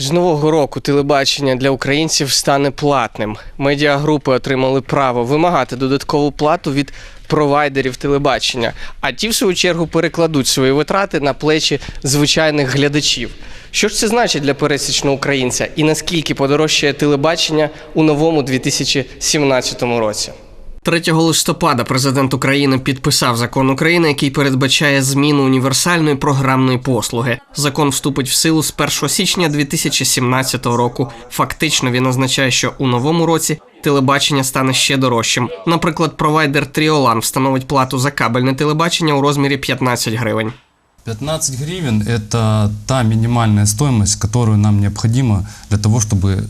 З нового року телебачення для українців стане платним. Медіагрупи отримали право вимагати додаткову плату від провайдерів телебачення, а ті, в свою чергу, перекладуть свої витрати на плечі звичайних глядачів. Що ж це значить для пересічного українця і наскільки подорожчає телебачення у новому 2017 році? 3 листопада президент України підписав закон України, який передбачає зміну універсальної програмної послуги. Закон вступить в силу з 1 січня 2017 року. Фактично він означає, що у новому році телебачення стане ще дорожчим. Наприклад, провайдер Тріолан встановить плату за кабельне телебачення у розмірі 15 гривень. 15 гривен – это та минимальная стоимость, которую нам необходимо для того, чтобы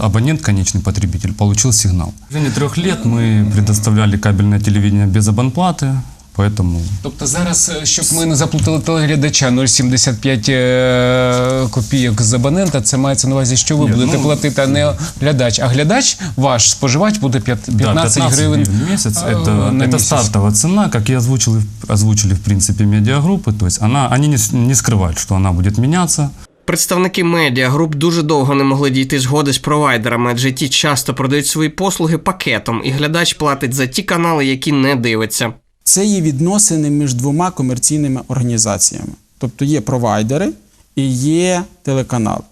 абонент, конечный потребитель, получил сигнал. В течение трех лет мы предоставляли кабельное телевидение без абонплаты, поэтому Тобто зараз, е, щоб ми не заплатили телеглядача 0,75 е, копійок з абонента, це мається на увазі, що ви Ні, будете ну, платити, а не глядач. А глядач, ваш споживач, буде п'ят- 15, да, гривень в месяц. е, Это, на это місяць. стартовая цена, как и озвучили, озвучили в принципе медиагруппы. То есть она, они не, с- не скрывают, что она будет меняться. Представники медіагруп дуже довго не могли дійти згоди з провайдерами, адже ті часто продають свої послуги пакетом, і глядач платить за ті канали, які не дивиться. Це є відносини між двома комерційними організаціями. Тобто є провайдери і є телеканал.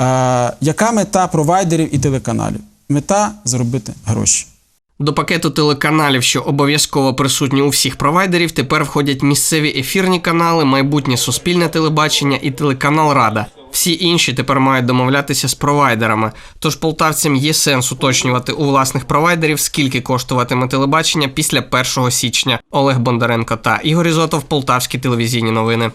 Е, яка мета провайдерів і телеканалів? Мета заробити гроші. До пакету телеканалів, що обов'язково присутні у всіх провайдерів, тепер входять місцеві ефірні канали, майбутнє суспільне телебачення і телеканал Рада. Всі інші тепер мають домовлятися з провайдерами. Тож полтавцям є сенс уточнювати у власних провайдерів, скільки коштуватиме телебачення після 1 січня. Олег Бондаренко та Ігор Ізотов, Полтавські телевізійні новини.